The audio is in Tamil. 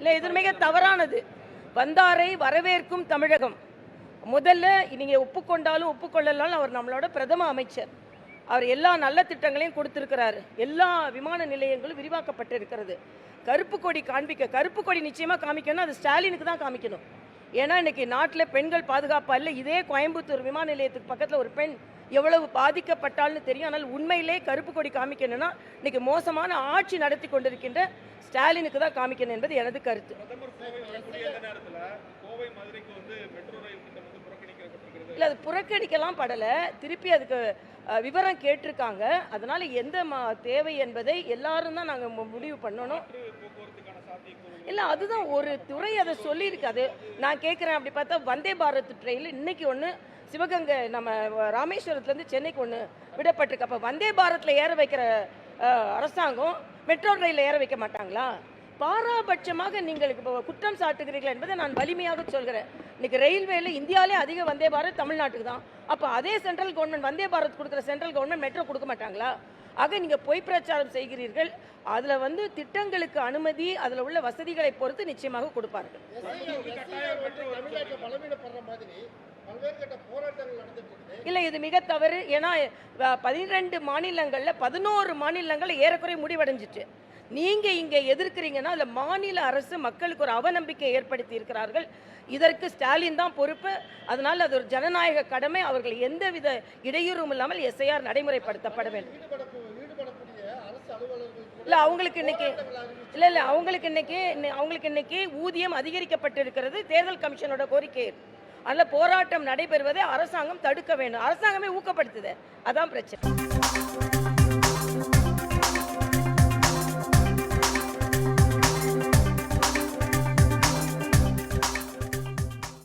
இல்லை இது மிக தவறானது. வந்தாரை வரவேற்கும் தமிழகம். முதல்ல நீங்க ஒப்புக்கொண்டாலும் ஒப்புக்கொள்ளலாம் அவர் நம்மளோட பிரதம அமைச்சர். அவர் எல்லா நல்ல திட்டங்களையும் கொடுத்திருக்கிறாரு. எல்லா விமான நிலையங்களும் விரிவாக்கப்பட்டிருக்கிறது. கருப்பு கொடி காண்பிக்க கருப்பு கொடி நிச்சயமா காமிக்கணும். அது ஸ்டாலினுக்கு தான் காமிக்கணும். ஏன்னா இன்னைக்கு நாட்டில் பெண்கள் பாதுகாப்பா இல்லை. இதே கோயம்புத்தூர் விமான நிலையத்துக்கு பக்கத்தில் ஒரு பெண் எவ்வளவு பாதிக்கப்பட்டால்னு தெரியும். ஆனால் உண்மையிலே கருப்பு கொடி காமிக்கணும்னா இன்னைக்கு மோசமான ஆட்சி நடத்தி கொண்டிருக்கின்ற ஸ்டாலினுக்கு தான் காமிக்கணும் என்பது எனது கருத்து. இல்லை அது புறக்கணிக்கலாம் படலை. திருப்பி அதுக்கு விவரம் கேட்டிருக்காங்க. அதனால எந்த தேவை என்பதை எல்லாரும் தான் நாங்கள் முடிவு பண்ணணும். இல்லை அதுதான் ஒரு துறை அதை சொல்லியிருக்கு. அது நான் கேட்குறேன் அப்படி பார்த்தா வந்தே பாரத் ட்ரெயின் இன்னைக்கு ஒன்று சிவகங்கை நம்ம ராமேஸ்வரத்துலேருந்து சென்னைக்கு ஒன்று விடப்பட்டிருக்கு. அப்போ வந்தே பாரத்தில் ஏற வைக்கிற அரசாங்கம் மெட்ரோ ரயிலில் ஏற வைக்க மாட்டாங்களா? பாராபட்சமாக நீங்கள் இப்போ குற்றம் சாட்டுகிறீர்கள் என்பதை நான் வலிமையாக சொல்கிறேன். இன்னைக்கு ரயில்வேல இந்தியாவிலே அதிக வந்தே பாரத் தமிழ்நாட்டுக்கு தான். அப்போ அதே சென்ட்ரல் கவர்மெண்ட் வந்தே பாரத் கொடுக்குற சென்ட்ரல் கவர்மெண்ட் மெட்ரோ கொடுக்க மாட்டாங்களா? ஆக நீங்கள் பொய் பிரச்சாரம் செய்கிறீர்கள். அதில் வந்து திட்டங்களுக்கு அனுமதி அதில் உள்ள வசதிகளை பொறுத்து நிச்சயமாக கொடுப்பார்கள். இல்லை இது மிக தவறு. ஏன்னா பதினெண்டு மாநிலங்களில் பதினோரு மாநிலங்களில் ஏறக்குறைய முடிவடைஞ்சிட்டு நீங்கள் இங்கே எதிர்க்கிறீங்கன்னா அதில் மாநில அரசு மக்களுக்கு ஒரு அவநம்பிக்கை ஏற்படுத்தி இருக்கிறார்கள். இதற்கு ஸ்டாலின் தான் பொறுப்பு. அதனால் அது ஒரு ஜனநாயக கடமை. அவர்கள் எந்தவித இடையூறும் இல்லாமல் எஸ்ஐஆர் நடைமுறைப்படுத்தப்பட வேண்டும். இல்லை அவங்களுக்கு இன்னைக்கு இல்லை இல்லை அவங்களுக்கு இன்னைக்கு அவங்களுக்கு இன்னைக்கு ஊதியம் அதிகரிக்கப்பட்டிருக்கிறது. தேர்தல் கமிஷனோட கோரிக்கை அதில் போராட்டம் நடைபெறுவதை அரசாங்கம் தடுக்க வேண்டும். அரசாங்கமே ஊக்கப்படுத்துது. அதான் பிரச்சனை.